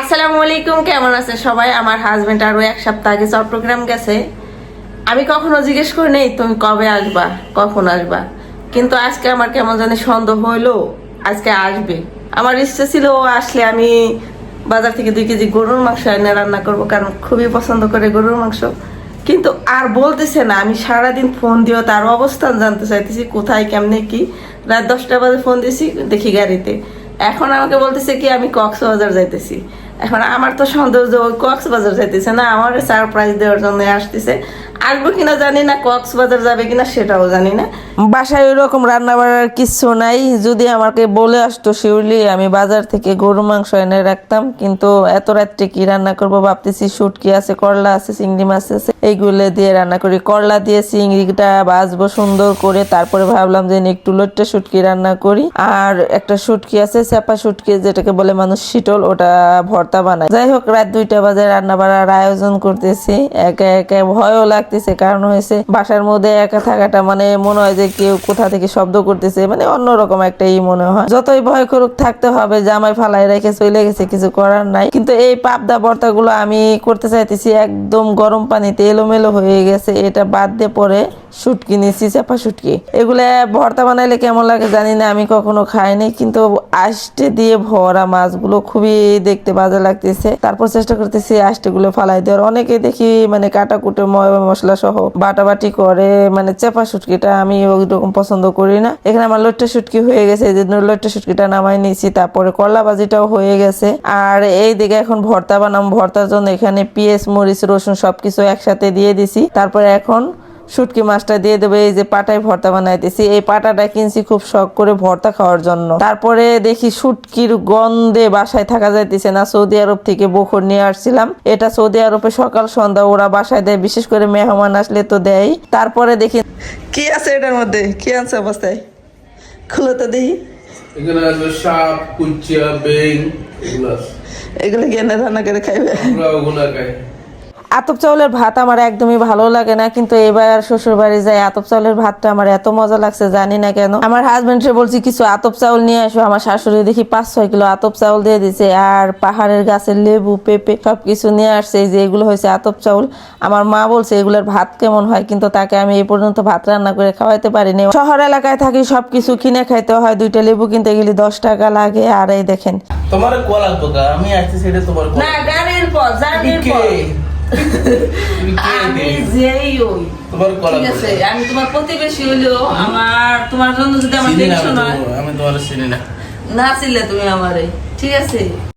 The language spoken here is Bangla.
আসসালামু আলাইকুম, কেমন আছে সবাই? আমার হাজবেন্ড আরও এক সপ্তাহ আগে চট্টগ্রাম গেছে। আমি কখনো জিজ্ঞেস করি নেই, তুমি কবে আসবা? কখন আসবা? কিন্তু আজকে আমার কেমন জানি সন্দেহ হইল, আজকে আসবে। আমার ইচ্ছে ছিল ও আসলে আমি বাজার থেকে দুই কেজি গরুর মাংস এনে রান্না করব, কারণ খুবই পছন্দ করে গরুর মাংস। কিন্তু আর বলতেছে না, আমি সারাদিন ফোন দিও তার অবস্থান জানতে চাইতেছি, কোথায়, কেমনে, কি? রাত দশটা বাজে ফোন দিয়েছি, দেখি গাড়িতে। এখন আমাকে বলতেছে কি, আমি কক্সবাজার যাইতেছি। এখন আমার তো সৌন্দর্য ওই কক্সবাজার যাইতেছে না, আমার সারপ্রাইজ দেওয়ার জন্য আসতেছে। আসব কিনা জানি না, কক্সবাজার যাবে কিনা সেটাও জানি না। বাসায় ওই রকম রান্না বাড়ার কিছু নাই। যদি আমাকে বলে আসতো শিউলি, আমি বাজার থেকে গরু মাংস এনে রাখতাম। কিন্তু এত রাত্রে কি রান্না করব ভাবতেছি, শুটকি আছে, করলা আছে, চিংড়ি মাছ আছে, এইগুলো দিয়ে রান্না করি। করলা দিয়ে চিংড়িটা বাজবো সুন্দর করে, তারপরে ভাবলাম যে একটু লোট্টা শুটকি রান্না করি। আর একটা শুটকি আছে চাপা শুটকি, যেটাকে বলে মানুষ শীতল, ওটা ভর্তা বানায়। যাই হোক, রাত দুইটা বাজে রান্না বাড়ার আয়োজন করতেছি। একা একা ভয়ও লাগতেছে, কারণ হয়েছে বাসার মধ্যে একা থাকাটা মানে মনে হয় যে কেউ কোথা থেকে শব্দ করতেছে মানে অন্যরকম একটা ই মনে হয়। যতই ভয় করুক, থাকতে হবে, জামাই ফালাই রেখে চলে গেছে, কিছু করার নাই। কিন্তু এই পাবদা বর্তা গুলো আমি করতে চাইতেছি একদম গরম পানিতে এলোমেলো হয়ে গেছে, এটা বাদ দিয়ে পরে শুটকি নিচ্ছি চাপা শুটকি। এগুলা ভর্তা বানাইলে কেমন লাগে জানি না, আমি কখনো খাইনি কিন্তু আষ্টে দিয়ে ভরা মাছগুলো খুবই দেখতে বাজে লাগতেছে। তারপর চেষ্টা করতেছি আষ্টে গুলো ফালাই দেওয়ার। অনেকে দেখি মানে কাটা কুটে মশলা সহ বাটাবাটি করে মানে চেপা শুটকিটা আমি ওই রকম পছন্দ করি না। এখানে আমার লট্টা শুটকি হয়ে গেছে, এই জন্য লট্টা শুটকিটা নামাই নিয়েছি তারপরে করলা ভাজিটাও হয়ে গেছে। আর এই দিকে এখন ভর্তা বানাম, ভর্তার জন্য এখানে পেঁয়াজ, মরিচ, রসুন সবকিছু একসাথে দিয়ে দিছি। তারপরে এখন শুটকি মাছটা দিয়ে দেবো এই যে পাটায় ভর্তা বানাইতেছি। এই পাটাটা কিনছি খুব শখ করে ভর্তা খাওয়ার জন্য। তারপরে দেখি শুটকির গন্ধে বাসায় থাকা যাইতেছে না সৌদি আরব থেকে বখর নিয়ে আসছিলাম। এটা সৌদি আরবে সকাল সন্ধ্যা ওরা বাসায় দেয় বিশেষ করে মেহমান আসলে তো দেয় তারপরে দেখি কি আছে এটার মধ্যে? কি আছে অবস্থায়? খুলে তো দেখি। এখানে আসবে সাপ কুচিয়া বেং এগুলো। এগুলো কেনে রান্না করে খাইবে? ওগুলো খাই। আতপ চাউলের ভাত আমার একদমই ভালো লাগে না কিন্তু এবার শ্বশুর বাড়ি যাই আতপ চাউলের ভাতটা আমার এত মজা লাগছে জানি না কেন। আমার হাজবেন্ডে বলছি কিছু আতপ চাউল নিয়ে আসো। আমার শাশুড়ি দেখি পাঁচ ছয় কিলো আতপ চাউল দিয়ে দিছে আর পাহাড়ের গাছের লেবু পেঁপে সবকিছু নিয়ে আসছে। এই যে এগুলো হয়েছে আতপ চাউল। আমার মা বলছে এগুলোর ভাত কেমন হয়? কিন্তু তাকে আমি এই পর্যন্ত ভাত রান্না করে খাওয়াইতে পারিনি। শহর এলাকায় থাকি সবকিছু কিনে খাইতে হয়। দুইটা লেবু কিনতে গেলে দশ টাকা লাগে। আর এই দেখেন। তোমার কল আসব আমি আসছি সেটা তোমার না গাড়ির পর তুমি কে আমি যেই ওই তোমার ঠিক আছে আমি তোমার প্রতিবেশী হইলেও আমার তোমার জন্য যদি আমার না টেনশন হয়। আমি তোমার চিনি না। না চিনলে তুমি আমারে ঠিক আছে?